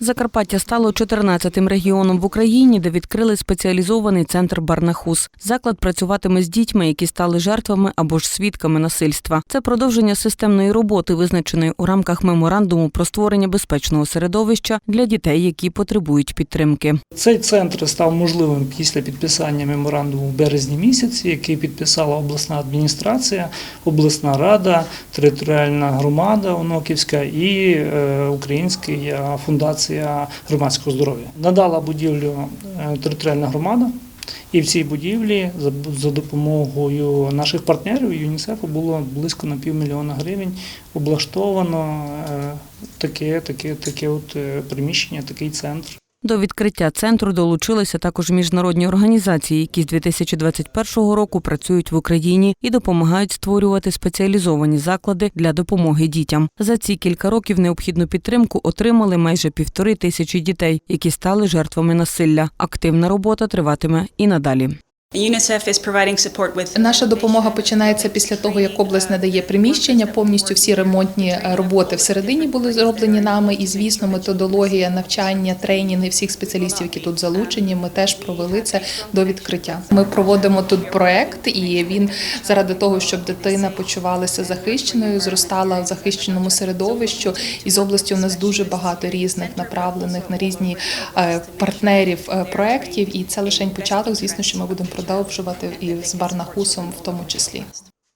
Закарпаття стало 14-тим регіоном в Україні, де відкрили спеціалізований центр Барнахус. Заклад працюватиме з дітьми, які стали жертвами або ж свідками насильства. Це продовження системної роботи, визначеної у рамках меморандуму про створення безпечного середовища для дітей, які потребують підтримки. Цей центр став можливим після підписання меморандуму в березні місяці, який підписала обласна адміністрація, обласна рада, територіальна громада Оноківська і е, Українська фундація громадського здоров'я. Надала будівлю е, територіальна громада. І в цій будівлі за, за допомогою наших партнерів ЮНІСЕФу було близько на півмільйона гривень облаштовано е, таке, таке, таке от е, приміщення, такий центр. До відкриття центру долучилися також міжнародні організації, які з 2021 року працюють в Україні і допомагають створювати спеціалізовані заклади для допомоги дітям. За ці кілька років необхідну підтримку отримали майже півтори тисячі дітей, які стали жертвами насилля. Активна робота триватиме і надалі. Наша допомога починається після того, як область надає приміщення. Повністю всі ремонтні роботи всередині були зроблені нами. І звісно, методологія навчання, тренінги всіх спеціалістів, які тут залучені. Ми теж провели це до відкриття. Ми проводимо тут проект, і він заради того, щоб дитина почувалася захищеною, зростала в захищеному середовищі. І з області у нас дуже багато різних направлених на різні е, партнерів е, проєктів. І це лише початок. Звісно, що ми будемо продовжувати і з Барнахусом в тому числі.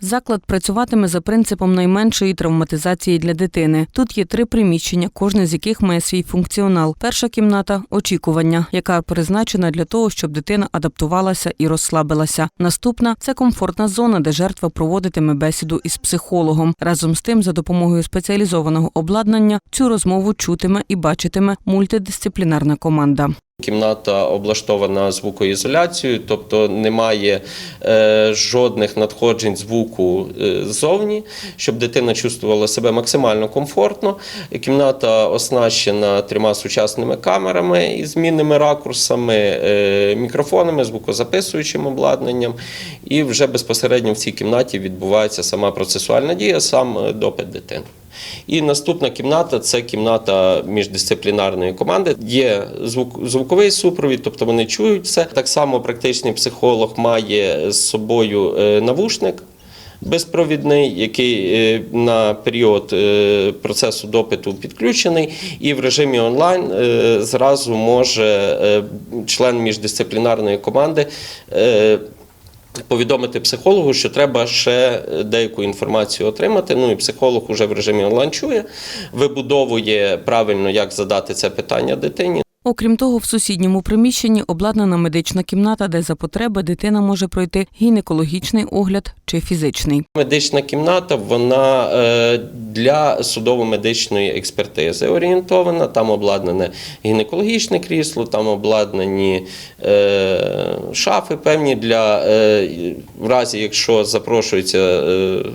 Заклад працюватиме за принципом найменшої травматизації для дитини. Тут є три приміщення, кожне з яких має свій функціонал. Перша кімната очікування, яка призначена для того, щоб дитина адаптувалася і розслабилася. Наступна це комфортна зона, де жертва проводитиме бесіду із психологом. Разом з тим, за допомогою спеціалізованого обладнання, цю розмову чутиме і бачитиме мультидисциплінарна команда. Кімната облаштована звукоізоляцією, тобто немає е, жодних надходжень звуку е, ззовні, щоб дитина чувствувала себе максимально комфортно. Кімната оснащена трьома сучасними камерами із змінними ракурсами, е, мікрофонами, звукозаписуючим обладнанням. І вже безпосередньо в цій кімнаті відбувається сама процесуальна дія, сам е, допит дитини. І наступна кімната це кімната міждисциплінарної команди. Є звук, звуковий супровід, тобто вони чують все. Так само практичний психолог має з собою е, навушник. Безпровідний, який е, на період е, процесу допиту підключений, і в режимі онлайн зразу може член міждисциплінарної команди повідомити психологу, що треба ще деяку інформацію отримати. Ну і психолог уже в режимі онлайн чує, вибудовує правильно, як задати це питання дитині. Окрім того, в сусідньому приміщенні обладнана медична кімната, де за потреби дитина може пройти гінекологічний огляд чи фізичний. Медична кімната вона е, для судово-медичної експертизи орієнтована. Там обладнане гінекологічне крісло, там обладнані е, шафи певні для е, в разі, якщо запрошується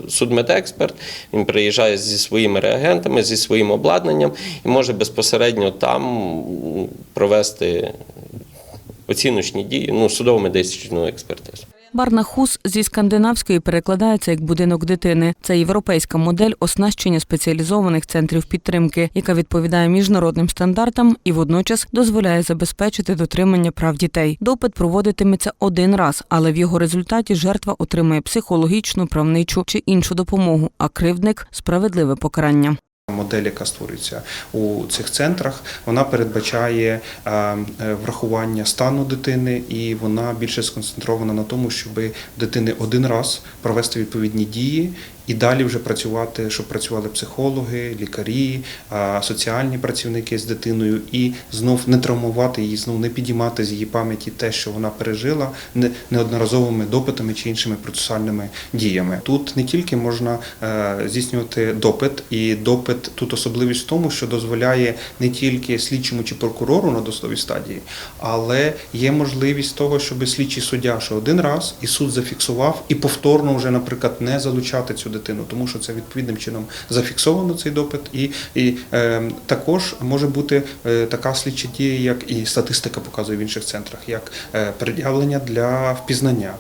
судмедексперт, він приїжджає зі своїми реагентами, зі своїм обладнанням і може безпосередньо там провести оціночні дії, ну судово-медичну експертизу. Барнахус зі скандинавської перекладається як будинок дитини. Це європейська модель оснащення спеціалізованих центрів підтримки, яка відповідає міжнародним стандартам і водночас дозволяє забезпечити дотримання прав дітей. Допит проводитиметься один раз, але в його результаті жертва отримає психологічну, правничу чи іншу допомогу, а кривдник справедливе покарання. Модель, яка створюється у цих центрах, вона передбачає е, е, врахування стану дитини, і вона більше сконцентрована на тому, щоб дитини один раз провести відповідні дії. І далі вже працювати, щоб працювали психологи, лікарі, соціальні працівники з дитиною, і знов не травмувати її, знов не підіймати з її пам'яті те, що вона пережила, неодноразовими допитами чи іншими процесуальними діями. Тут не тільки можна е, здійснювати допит, і допит тут особливість в тому, що дозволяє не тільки слідчому чи прокурору на досудовій стадії, але є можливість того, щоб слідчий суддя, що один раз і суд зафіксував, і повторно вже, наприклад, не залучати цю дитину, тому що це відповідним чином зафіксовано цей допит, і, і е, також може бути е, така слідча дія, як і статистика показує в інших центрах, як е, пред'явлення для впізнання,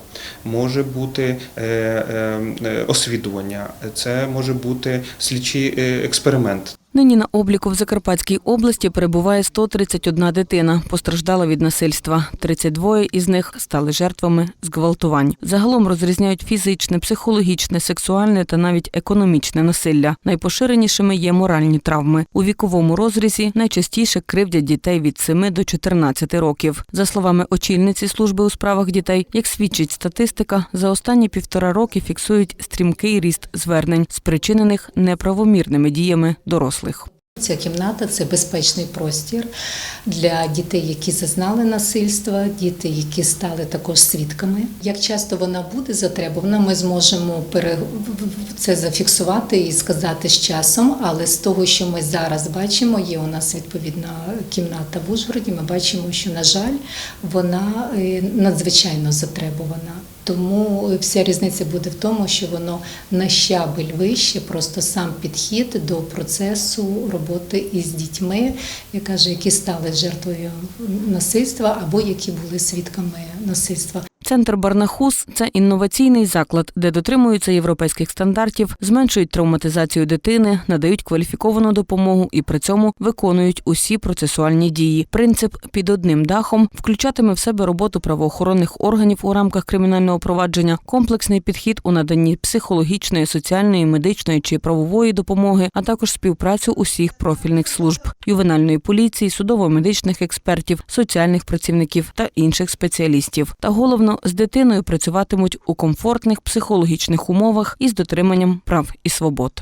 може бути е, е, е, освідування, це може бути слідчий е, експеримент. Нині на обліку в Закарпатській області перебуває 131 дитина. Постраждала від насильства. 32 із них стали жертвами зґвалтувань. Загалом розрізняють фізичне, психологічне, сексуальне та навіть економічне насилля. Найпоширенішими є моральні травми. У віковому розрізі найчастіше кривдять дітей від 7 до 14 років. За словами очільниці служби у справах дітей, як свідчить статистика, за останні півтора роки фіксують стрімкий ріст звернень, спричинених неправомірними діями дорослих. Ця кімната це безпечний простір для дітей, які зазнали насильства, діти, які стали також свідками. Як часто вона буде затребувана, ми зможемо це зафіксувати і сказати з часом. Але з того, що ми зараз бачимо, є у нас відповідна кімната в Ужгороді. Ми бачимо, що на жаль, вона е, надзвичайно затребувана. Тому вся різниця буде в тому, що воно на щабель вище, просто сам підхід до процесу роботи із дітьми, я кажу, які стали жертвою насильства або які були свідками насильства. Центр Барнахус це інноваційний заклад, де дотримуються європейських стандартів, зменшують травматизацію дитини, надають кваліфіковану допомогу і при цьому виконують усі процесуальні дії. Принцип під одним дахом включатиме в себе роботу правоохоронних органів у рамках кримінального провадження, комплексний підхід у наданні психологічної, соціальної, медичної чи правової допомоги, а також співпрацю усіх профільних служб ювенальної поліції, судово-медичних експертів, соціальних працівників та інших спеціалістів. Та головно з дитиною працюватимуть у комфортних психологічних умовах із дотриманням прав і свобод.